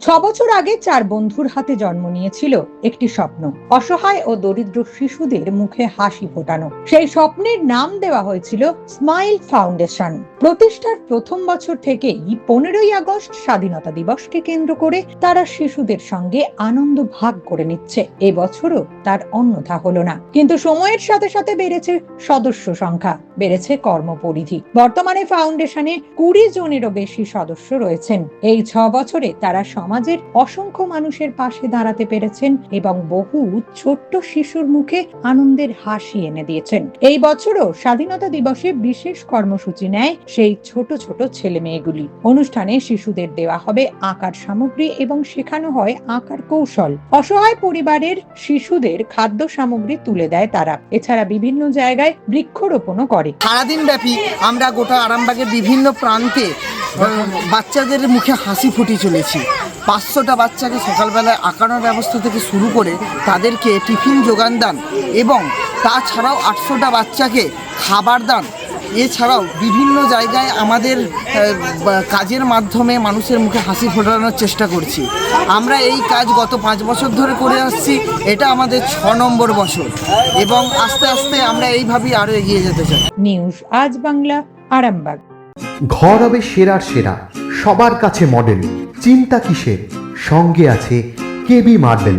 ছ বছর আগে চার বন্ধুর হাতে জন্ম নিয়েছিল একটি স্বপ্ন। অসহায় ও দরিদ্র শিশুদের মুখে হাসি ফোটানো। সেই স্বপ্নের নাম দেওয়া হয়েছিল স্মাইল ফাউন্ডেশন। প্রতিষ্ঠার প্রথম বছর থেকেই পনেরোই আগস্ট স্বাধীনতা দিবসকে কেন্দ্র করে তারা শিশুদের সঙ্গে আনন্দ ভাগ করে নিচ্ছে। এবছরও তার অন্যথা হলো না। কিন্তু সময়ের সাথে সাথে বেড়েছে সদস্য সংখ্যা, বেড়েছে কর্মপরিধি। বর্তমানে ফাউন্ডেশনে কুড়ি জনেরও বেশি সদস্য রয়েছেন। এই ছ বছরে তারা সমাজের অসংখ্য মানুষের পাশে দাঁড়াতে পেরেছেন এবং বহু ছোট্ট শিশুর মুখে আনন্দের হাসি এনে দিয়েছেন। এই বছরও স্বাধীনতা দিবসে বিশেষ কর্মসূচি নেয় সেই ছোট ছোট ছেলে মেয়েগুলি। অনুষ্ঠানে শিশুদের দেওয়া হবে আঁকার সামগ্রী এবং শেখানো হয় আঁকার কৌশল। অসহায় পরিবারের শিশুদের খাদ্য সামগ্রী তুলে দেয় তারা। এছাড়া বিভিন্ন জায়গায় বৃক্ষরোপণও করে। সারাদিন ব্যাপী আমরা গোটা আরামবাগের বিভিন্ন প্রান্তে বাচ্চাদের মুখে হাসি ফুটিয়ে চলেছি। পাঁচশোটা বাচ্চাকে সকালবেলায় আঁকানোর ব্যবস্থা থেকে শুরু করে তাদেরকে টিফিন যোগান দান এবং তাছাড়াও আটশোটা বাচ্চাকে খাবার দান এছাড়াও বিভিন্ন জায়গায় আমাদের কাজের মাধ্যমে মানুষের মুখে হাসি ফোটানোর চেষ্টা করছি। আমরা এই কাজ গত পাঁচ বছর ধরে করে আসছি এটা আমাদের ছ নম্বর বছর। এবং আস্তে আস্তে আমরা এইভাবেই আরও এগিয়ে যেতে চাই। নিউজ আজ বাংলা আরামবাগ। ঘর হবে সেরার সেরা সবার কাছে মডেল চিন্তা কিসের? সঙ্গে আছে কেবি মার্বেল।